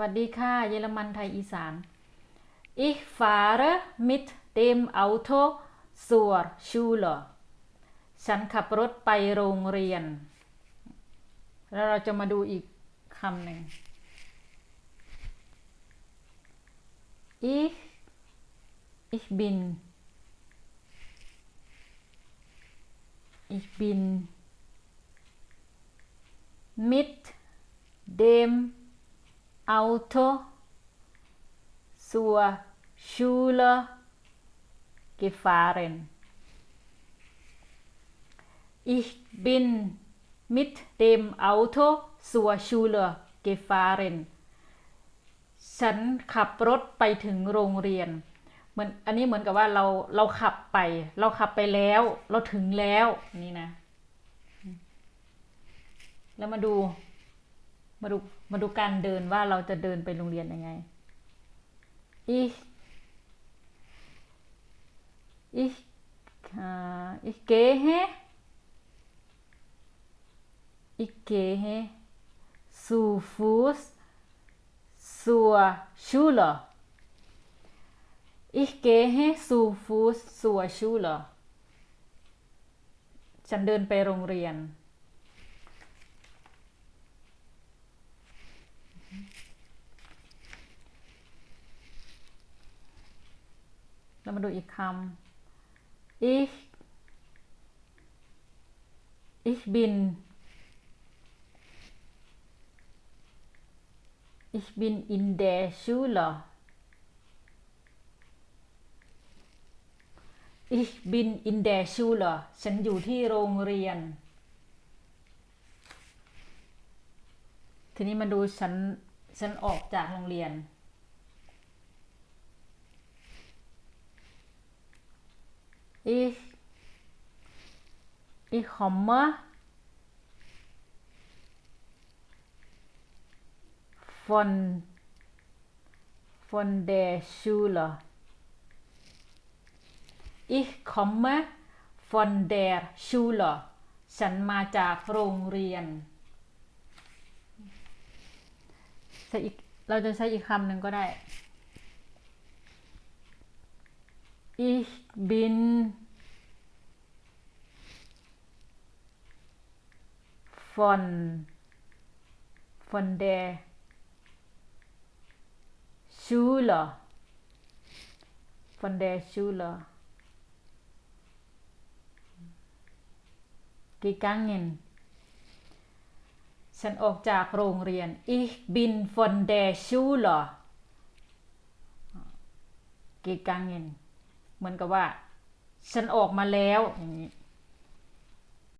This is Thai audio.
วัสดีค่ะ เยอรมันไทยอีสาน Ich fahre mit dem Auto zur Schule ฉันขับรถไปโรงเรียน แล้วเราจะมาดูอีกคำหนึ่ง Ich ich bin ich bin mit dem Auto zur Schule gefahren. Ich bin mit dem Auto zur Schule gefahren. ฉันขับรถไปถึงโรงเรียนเหมือนอันนี้เหมือนกับว่าเราเราขับไป เราขับไปแล้ว เราถึงแล้วนี่นะ แล้วมาดู มาดูมาดูการเดินว่าเราจะเดินไปโรงเรียนยังไง ich ich äh, ich gehe ich gehe zu Fuß zur Schule ich gehe zu Fuß zur Schule ฉันเดินไปโรงเรียน เรามาดูอีกคำ ich ich bin ich bin in der Schule ich bin in der Schule ฉันอยู่ที่โรงเรียน ทีนี้มาดูฉัน ฉันออกจากโรงเรียน ich ich komme von von der Schule ich komme von der Schule ฉันมาจากโรงเรียนเราจะใช้อีกคำหนึ่งก็ได้ Ich bin von von der Schule von der Schule gegangen ฉันออกจากโรงเรียน Ich bin von der Schule gegangen เหมือนกับว่า ฉันออกมาแล้วอย่างนี้